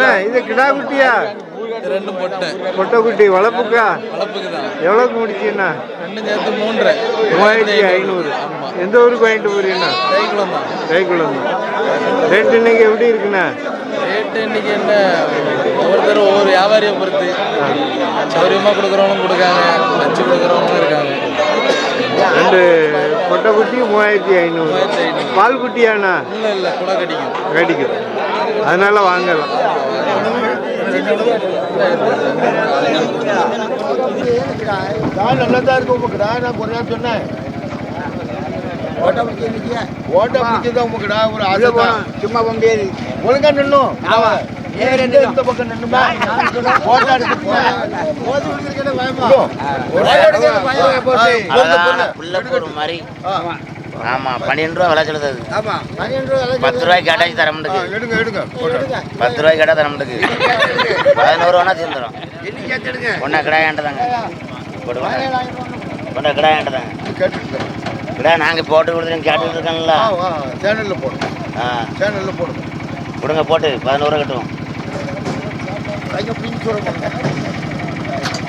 என்ன இது கிடா குட்டியா? ரெண்டும் பொட்டை. கொட்டை குட்டி வளர்ப்புக்கா? எவ்வளோக்கு முடிச்சுண்ணா மூவாயிரத்தி ஐநூறு. எந்த ஊருக்கு வாங்கிட்டு போறீங்கண்ணா? கைக்குளம் ரேட் இன்னைக்கு எப்படி இருக்குண்ணா? ரேட்டு இன்னைக்கு என்ன? ஒவ்வொருத்தரும் ஒவ்வொரு வியாபாரியை பொறுத்து. சௌரியமாக கொடுக்குறவங்களும் கொடுக்காங்க வச்சு கொடுக்குறவங்களும் இருக்காங்க. ரெண்டு கொட்டை குட்டி மூவாயிரத்தி ஐநூறு. பால் குட்டியாண்ணா? இல்லை இல்லை கூட கடிக்கும். கடிக்கும். அதனால வாங்கலாம். நல்லா தான் இருக்கு உமக்குடா. நான் ஒரு நாள் சொன்னேன். ஓட்ட பிடிச்சதா உமக்குடா ஒரு ஆசை சும்மா முடியாது ஒழுங்கா நின்னும் இந்த பக்கம் நின்னுமா எடுத்து மாதிரி. ஆமா பன்னெண்டு ரூபா விலை சொல்லுது அது. ரூபா பத்து ரூபாய்க்கு கேட்டாச்சு தர எடுங்க எடுங்க போட்டு. பத்து ரூபாய்க்கு கேட்டா தர மாட்டேங்குது பதினோரு ரூபா தீர்ந்துடும். ஒன்றா கிடா ஏண்டதாங்க போடுவாங்க. ஒன்றா கிடா ஏண்டதாங்க கேட்டுட்டு கிடா நாங்கள் போட்டு கொடுத்துருங்க கேட்டுட்டு இருக்காங்களா சேனல்ல போடுங்க ஆ. சேனல்ல போடுங்க கொடுங்க போட்டு. பதினோரு ரூபா கட்டுவோம்.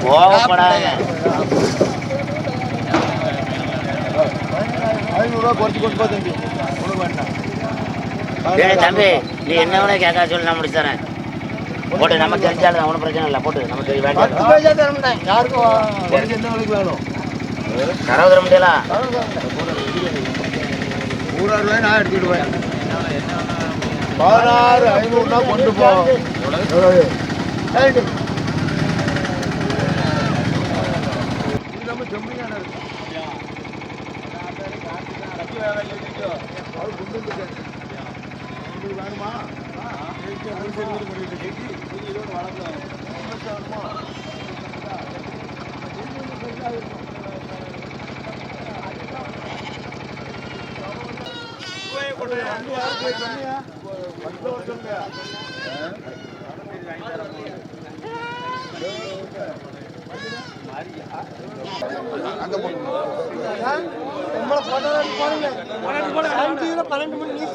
கோவப்படாத ஐநூறுரூவா குறைச்சி கொண்டு போ தம்பி. ஒன்றும் வேண்டாம். டேய் தம்பி நீ என்ன வேணா கேட்க சொல்லி நான் போட்டு நம்ம தெரிஞ்சாலும் ஒன்றும் பிரச்சனை இல்லை. போட்டு நம்ம தெரிய பத்து வேண்டாம் பைசா தர மாட்டேன். யாருக்கும் உனக்கு என்ன விலைக்கு வேணும்? கரவு தர முடியல. நூறாறு ரூபாய் நான் எடுத்துக்கிடுவேன் பதினாறு ஐநூறுனா கொண்டு போ ஏண்டி? இது நம்ம செம்பியான இருக்கு. அது குண்டு இருக்கு. உங்களுக்கு வேணுமா? ஆ, இருக்கு. அது சரி, இது பண்ணிட்டு இருக்கு.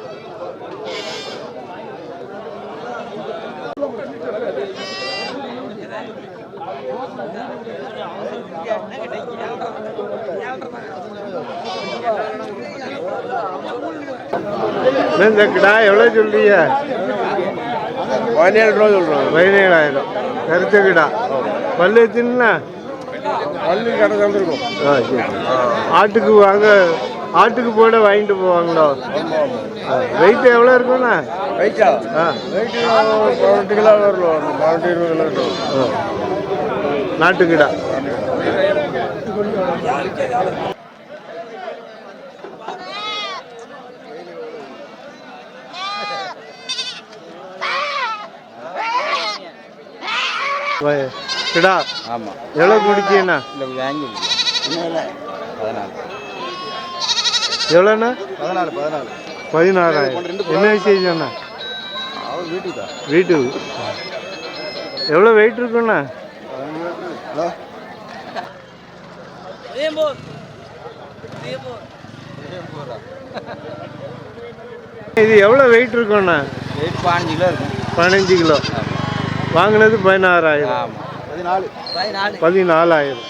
இது இந்த கிடா எவ்வளோ சொல்றீங்க? பதினேழு ரூபா சொல்றோம். பதினேழாயிரம். கருத்த கிடா. பல்லு வச்சுன்னா? பள்ளி கடை தந்துருக்கோம். ஆட்டுக்கு வாங்க ஆட்டுக்கு போட வாங்கிட்டு போவாங்களோ? வெயிட் எவ்வளோ இருக்கும்ண்ணா? ரைட்டா ஆ? ரைட்டு பதினெட்டு கிலோ வரலாம் பதினெட்டு இருபது கிலோ. நாட்டுக்கிடா. கிடா. ஆமாம் எவ்வளோ முடிச்சீண்ணா இல்லை வாங்கி பதினாலு. எவ்வளோண்ணா? பதினாலு பதினாலு. பதினாறாயிரம். என்ன அவர் வீட்டுக்கு வீட்டுக்கு. எவ்வளோ வெயிட் இருக்குண்ணா? இது எவ்வளோ வெயிட் இருக்கும்ண்ணா ரேட் பதினஞ்சு கிலோ இருக்கும் பதினஞ்சு கிலோ. வாங்கினது பதினாறாயிரம். பதினாலாயிரம்.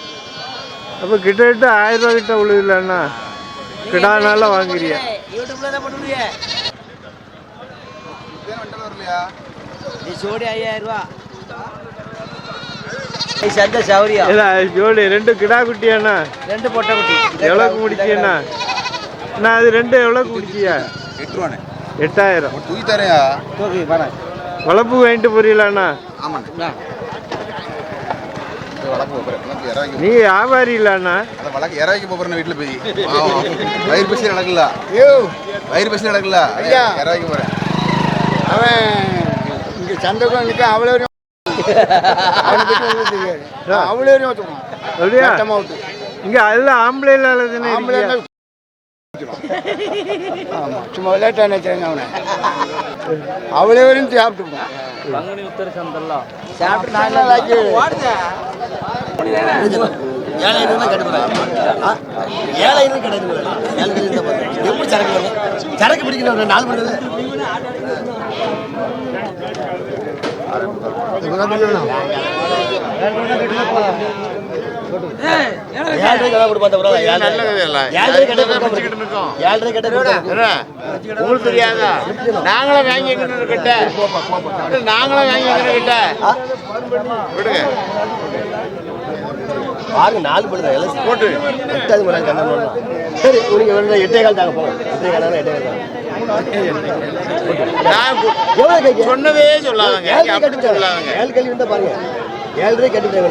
அப்போ கிட்டத்தட்ட ஆயிரம் ரூபா கிட்ட விழுதுலண்ணா கிடானால வாங்குறிய ஜோடி ஐயாயிரம் ரூபா. சந்த சௌரியா ஜோடி ரெண்டு கிடா குட்டியாண்ணா ரெண்டு பொட்டை குட்டி. எவ்வளோக்கு முடிச்சியண்ணா அண்ணா அது ரெண்டு எவ்வளோக்கு முடிச்சியா எட்டு ரூபாண்ணே எட்டாயிரம் தூக்கி தரையா தூக்கி வரேன் வளர்ப்பு வாங்கிட்டு போறீங்களாண்ணா? ஆமாண்ணே. நீங்க வியாபாரி இல்லண்ணா. வழக்கு இறக்கி போகிறேன் வீட்டில் போய். வயிறு பசி நடக்கல. வயிறு பசி நடக்கல. ஐயா. இறக்கி போகிறேன் அவன் இங்க சந்தைக்கு நிற்க அவ்வளோ அவ்வளோ அப்படியா இங்க அதெல்லாம் ஆம்பளை இல்லாத ஆம்பளை ஆமாம் சும்மா விளையாட்டா நினைச்சாங்க அவனை. சாப்பிட்டுப்போம் பங்குனி உத்தர சந்தெல்லாம் சாப்பிட்டு நாள் ஆச்சு ஏழாயிரம் கிடையாது ஏழாயிரம் கிடையாது எப்படி சரக்கு வரும் சரக்கு பிடிக்கணும் நாலு மணி உங்களுக்கு தெரியாதா? நாங்களே வாங்கி கிட்ட நாங்களே வாங்கி கிட்ட விடுங்க. பாருங்க நாலு தான் எல்லாம் போட்டு. எட்டாவது மணி கண்ணா சரி நீங்க வந்து எட்டே கால் தாங்க எட்டே கால் எட்டே கால் சொன்னதே சொல்லாதங்க. சொல்லாதங்க. ஏழு கல்வி இருந்தா பாருங்க. ஏழரை கட்டிட்டாங்க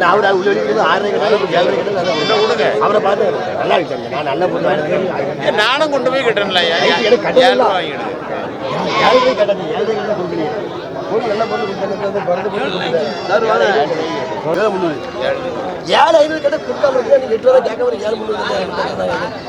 நான் அவர் உள்ள ஆறரை கட்டாலும் ஏழரை கட்டாலும் அவரை பார்த்து நல்லா இருக்காங்க நான் நல்ல பொண்ணு. நானும் கொண்டு போய் கட்டணும்ல எனக்கு வாங்கிடுங்க ஏழரை கட்டாது ஏழரை கட்டாலும் கொடுக்குறீங்க. பொண்ணு நல்ல பொண்ணு கொடுத்தது பிறந்த பொண்ணு கொடுக்குறேன் முந்நூறு ஏழு ஐநூறு கட்ட மட்டும் நீங்க எட்டு ரூபா கேட்க வர ஏழு முந்நூறு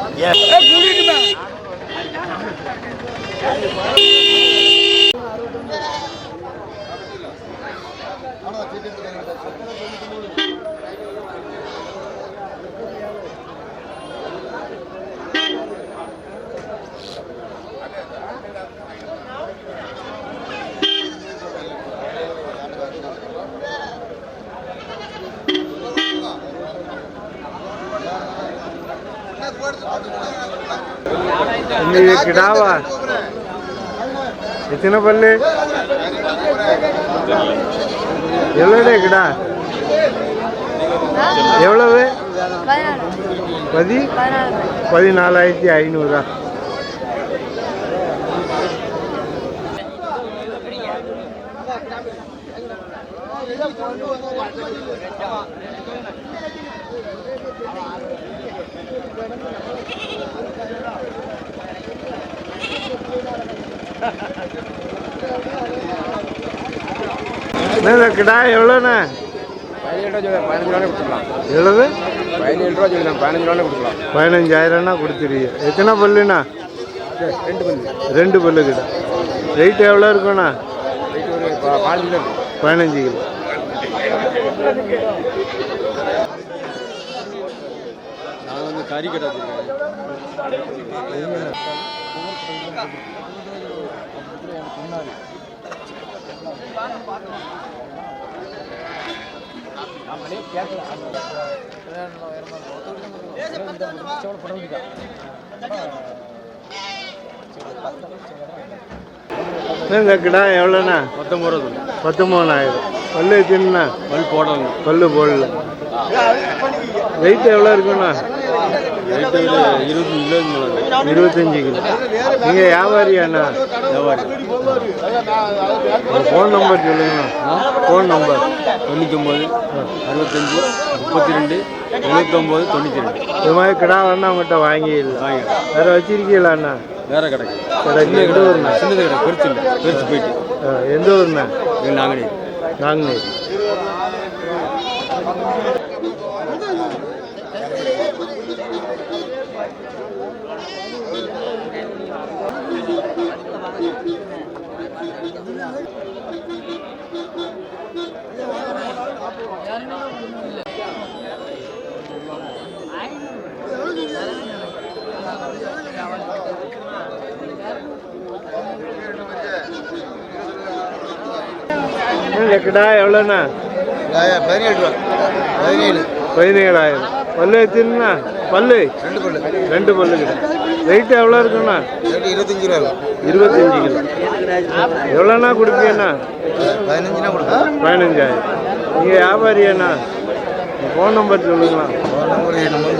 இது கிடாவா எத்தனை பல்லு எவ்வளோடே கிடா எவ்வளவு? பதி? பதினாலாயிரத்தி ஐநூறா. என்ன கிடா எவ்வளோண்ணா எவ்வளவு? பதினஞ்சாயிரம்னா கொடுத்துருவீங்க எத்தனை பல்லுண்ணா? ரெண்டு பல்லு. கிட்ட ரேட் எவ்வளோ இருக்குண்ணா பதினஞ்சு கிலோ நான் வந்து கறி கடை இந்த கிடா எவ்வளோண்ணா? பத்தொம்பது. ரூபா பத்தொம்போதாயிரம் பல்லு வச்சுருண்ணா பல் போடணும் பல்லு போடல. வெயிட் எவ்வளோ இருக்குண்ணா? இருபத்தஞ்சு கிலோ இருபத்தஞ்சி கிலோ. நீங்கள் வியாபாரியாண்ணா வியாபாரி ஃபோன் நம்பர் சொல்லுங்கண்ணா ஃபோன் நம்பர் தொண்ணூத்தொம்பது அறுபத்தஞ்சு முப்பத்தி ரெண்டு எழுபத்தொம்போது தொண்ணூற்றி ரெண்டு இது மாதிரி கிடா வேணா உங்கள்கிட்ட வாங்கிடலாம். வேறு வச்சிருக்கீங்களாண்ணா வேற கடைக்கு கடைக்கு எந்த ஊருண்ணா சின்னது கடை. பெருசு இல்லை. பெருசு போயிட்டு. எந்த ஊருண்ணா? இது நாங்களே நாங்களே இந்த கிடா எவ்வளோண்ணா பதினேழு ரூபா. பதினேழு. பதினேழாயிரம். பல்லு வச்சுருண்ணா பல்லு? ரெண்டு பல்லு. ரெண்டு பல்லு கிட்ட. வெயிட் எவ்வளோ இருக்குண்ணா? இருபத்தஞ்சு ரூபா. இருபத்தஞ்சி கிலோ எவ்வளோண்ணா கொடுப்பீங்கண்ணா? பதினஞ்சுனா கொடுப்பேன் பதினஞ்சாயிரம். நீங்கள் வியாபாரியாண்ணா ஃபோன் நம்பர் சொல்லுங்களா? நம்பர் நம்பர்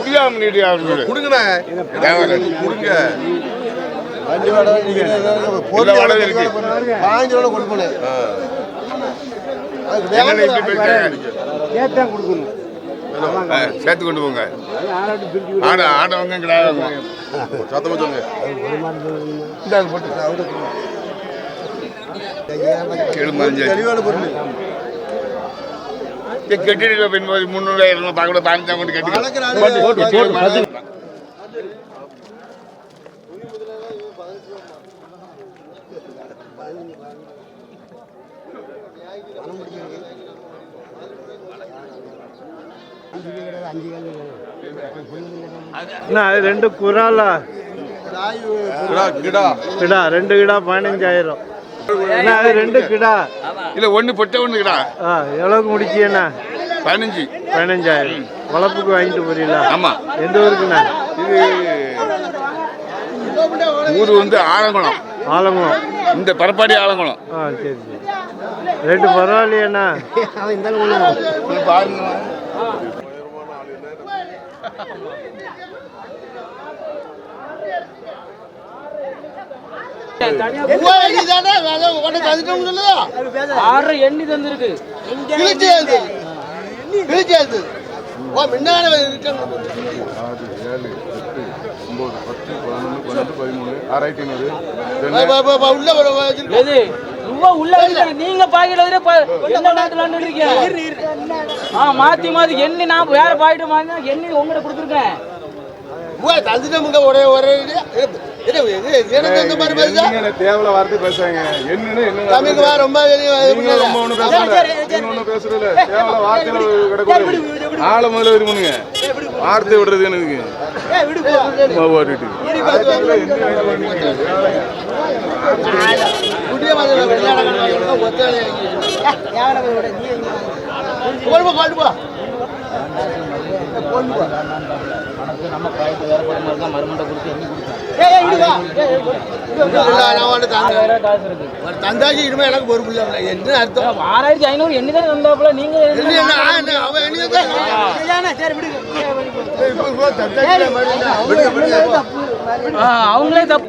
புரியாம நீட்டு அவர்கள் கொடுங்கண்ணே. கொடுங்க. வண்டி வாடகை இருக்கு. பாஞ்சு ரூபா கொண்டு போனேன் ஆ, சேர்த்து கொண்டு போங்க. ஆட ஆடவங்க கிடாதவங்க சத்தமா சொல்லுங்க. இந்தாங்க போட்டு. தெளிவான பொருள். கெட்டிட பெண் முந்நூறு இரநூறு பார்க்க பதினஞ்சா கொண்டு கட்டி அது ரெண்டு குறாலா கிடா கிடா. கிடா ரெண்டு கிடா பதினஞ்சாயிரம். ரெண்டு கிடா. இல்ல ஒண்ணு பொட்டை ஒண்ணு கிடா. எவ்வளோக்கு முடிச்சியண்ணா பதினஞ்சு. பதினஞ்சாயிரம். வளர்ப்புக்கு வாங்கிட்டு போறீங்களா? ஆமா. எந்த ஊருக்குண்ணா? இது ஊர் வந்து ஆலங்குளம். ஆலங்குளம். இந்த பரப்பாடி ஆலங்குளம். ஆ சரி சரி. ரேட்டு பரவாயில்லையாண்ணா? பாருங்க ஆறு எண்ணி தந்திருக்கு. ஆறு ஏழு எட்டு ஒன்பது பத்து பதினொன்று பன்னெண்டு பதிமூணு ஆறாயிரத்தி ஐநூறு. உள்ள. நீங்க பாக்கெட் வரையும் ப- எந்த நேரத்துல இருக்கீங்க ஆ மாத்தி மாத்தி எண்ணி நான் வேற பாக்கெட் மாத்தினா எண்ணி உங்ககிட்ட கொடுத்துருக்கேன். தேவையில்ல வார்த்தை பேசுறாங்க? என்னன்னு என்ன நீங்க ரொம்ப ஒண்ணு நீங்க ஒண்ணு பேசுறல தேவையில்ல வார்த்தையில கிடக்கூடாது ஆளை முதல்ல விரும்புங்க வார்த்தை விடுறது எனக்கு. ஓட்டிட்டு இனிமே எனக்கு பொறுப்பு இல்லை என்ன அர்த்தம் ஆறாயிரத்தி ஐநூறு எண்ணி தான் தந்தாப்புல நீங்க அவன் எண்ணி அவங்களே தப்பு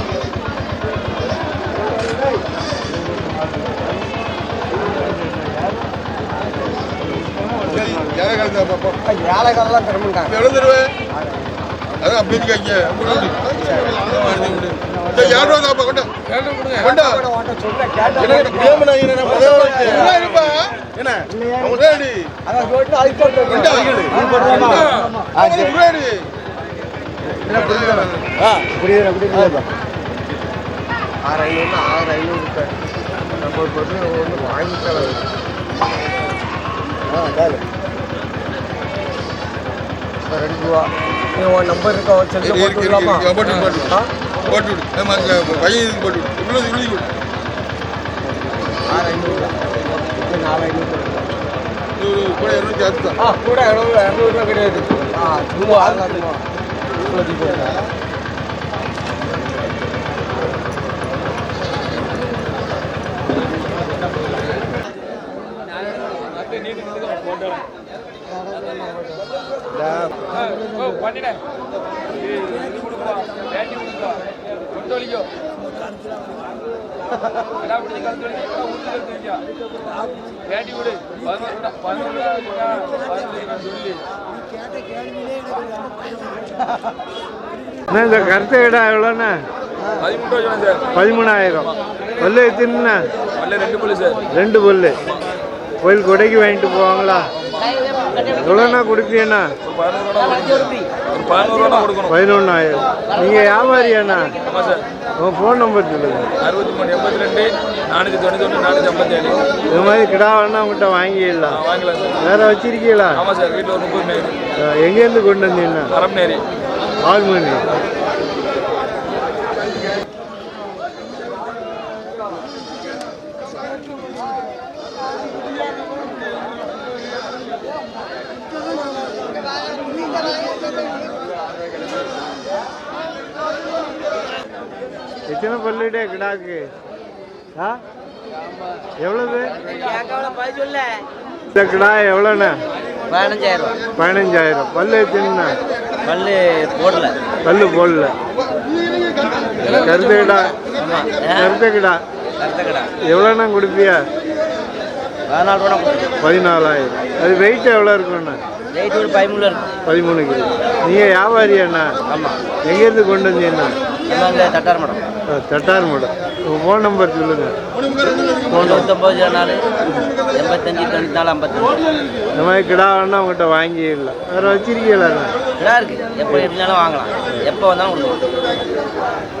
வேலைக்காரெல்லாம் திறமுண்டாங்க எவ்வளவு தருவே? அதான் அப்படி இருக்காங்க யார் ரூபா கொண்டா? கொண்டா. நான் என்ன பதினோரு இருப்பா என்ன அவங்க ரெடி கொண்டா ரெடி ஆறு ஐநூறு ஆறு ஐநூறு நம்ம ஒரு பர்சன்ட் ஒன்று வாங்கி தரேன் ரெண்டு ரூபா. உன் நம்பர் இருக்கா இருக்கு, இருக்கு. போட்டு விடு, போட்டு விடு. ஆறு ஐநூறு நாலு ஐநூறு கூட இருநூத்தி அறுபது. ஆ கூட இரநூறு இரநூறுவா கிடையாது. ஆ சும்மா ஆகாதுமா அண்ணா இந்த கருத்து கடை எவ்வளோண்ணா? பதிமூணாயிரம். பல்லு எத்தனைண்ணா? ரெண்டு பல்லு. கோயில் கொடைக்கு வாங்கிட்டு போவாங்களா? எவ்வளோண்ணா கொடுப்பீண்ணா பதினொன்றாயிரம் நீங்கள் வியாபாரியாண்ணா? உங்கள் ஃபோன் நம்பர் சொல்லுங்கள் அறுபத்தி மூணு எண்பத்தி ரெண்டு நானூற்றி தொண்ணூற்றி ஒன்று நானூற்றி ஐம்பத்தேழு இது மாதிரி கிடா வேணா உங்கள்கிட்ட வாங்கிடலாம். வாங்கலாம் வேற வச்சிருக்கீங்களா? ஆமாம் சார் வீட்டில் ஒரு முப்பது அஹ் எங்கேருந்து கொண்டு வந்தீங்கன்னா அரம் நேரி ஆல்மணி எத்தனை பல்லுடே கிடாக்கு? ஆ? எவ்வளவு? இந்த கிடா எவ்வளோண்ணே பதினஞ்சாயிரம். பதினஞ்சாயிரம் பல்லு எத்தனைண்ணா? பல்லு போடல. பல்லு போடல. கருத்து கிடா. கருத்த கடை. எவ்வளோண்ணா கொடுப்பியா? பதினாலு ரூபா பதினாலாயிரம். அது வெயிட் எவ்வளோ இருக்குண்ணா ரேட் ஒரு பதிமூணு இருக்கும் பதிமூணு கிலோ. நீங்கள் வியாபாரியாண்ணா ஆமாம் எங்கேருந்து கொண்டு வந்தீங்கண்ணா? தட்டார் மடம். தட்டார் மேடம். உங்கள் ஃபோன் நம்பர் சொல்லுங்கள் தொண்ணூத்தொம்பது ஜீரோ நாலு எண்பத்தஞ்சு தொண்ணூற்றி நாலு ஐம்பத்தஞ்சு. இந்த மாதிரி கிடா வேணா உங்கள்கிட்ட வாங்கிடலாம். வேறு வச்சிருக்கீங்களாண்ணா நல்லா இருக்கு. எப்போ எப்படினாலும் வாங்கலாம். எப்போ வந்தாலும் கொடுக்கலாம்.